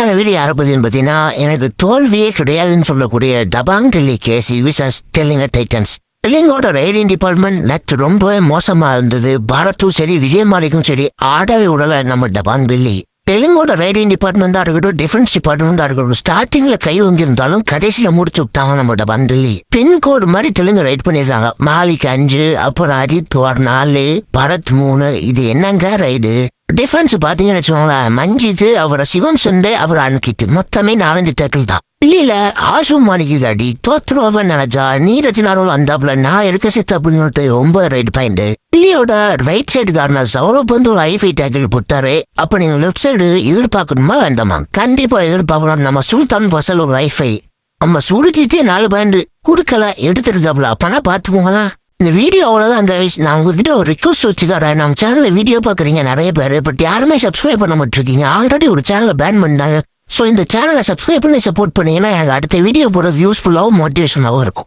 இன்னைக்கான வீடியோ யாரை பற்றின்னு பார்த்தீங்கன்னா எனக்கு தோல்வியே கிடையாதுன்னு சொல்லக்கூடிய Dabang Delhi K C versus Telugu Titans. தெலுங்கோட raiding department நேற்று ரொம்ப மோசமாக இருந்தது. பாரத்தும் சரி விஜயமாலிக்கும் சரி ஆடவே விடல நம்ம டபாங் டெல்லி. தெலுங்கோட ரைடிங் டிபார்ட்மெண்ட்டாக இருக்கட்டும் டிஃபென்ஸ் டிபார்ட்மெண்ட்டாக இருக்கட்டும் ஸ்டார்டிங்ல கை வாங்கியிருந்தாலும் கடைசியில் முடிச்சு விட்டாங்க நம்ம டபாங் பின்கோடு மாதிரி தெலுங்கு ரைட் பண்ணிடுறாங்க மாலிக் அஞ்சு அப்புறம் அஜித் பவார் நாலு பரத் மூணு இது என்னங்க ரைடு டிஃபரன்ஸ் பார்த்தீங்கன்னு வச்சுக்கோங்களேன் மஞ்சித்து அவரை சிவம் சுண்டே அவர் அணுக்கிட்டு மொத்தமே நாலஞ்சு டேக்கிள் தான். இல்ல ஆசு மாளிகை அடி தோத்துருவன் நினைச்சா நீரஜ் வந்தாப்புல நான் இருக்க சித்தப்புன்னு ஒன்பது ரைட் பாயிண்ட் பிள்ளையோட ரைட் சைடு காரணம் சௌரப் வந்து ஒரு ஐஃபை டேக்கிள் போட்டாரு. அப்ப நீங்க லெஃப்ட் சைடு எதிர்பார்க்கணுமா வேண்டாமா? கண்டிப்பா எதிர்பார்க்கணும். நம்ம சுல்தான் ஃபசல் ஒரு ஐஃபை நம்ம சுருஜித்தே நாலு பாயிண்ட் கொடுக்கல எடுத்துருக்காப்புல. அப்பனா பாத்துக்கோங்களா இந்த வீடியோ அவ்வளோதான் அந்த நான் உங்ககிட்ட ஒரு ரிக்வஸ்ட் வச்சுக்கிறேன். நம்ம சேனலில் வீடியோ பார்க்குறீங்க நிறைய பேர். பட் யாருமே சப்ஸ்கிரைப் பண்ண மாட்டிருக்கீங்க. ஆல்ரெடி ஒரு சேனலை பேன் பண்ணாங்க ஸோ இந்த சேனலை சப்ஸ்கிரைப் பண்ணி சப்போர்ட் பண்ணீங்கன்னா எனக்கு அடுத்த வீடியோ போடுறது யூஸ்ஃபுல்லாகவும் மோட்டிவேஷனாகவும் இருக்கும்.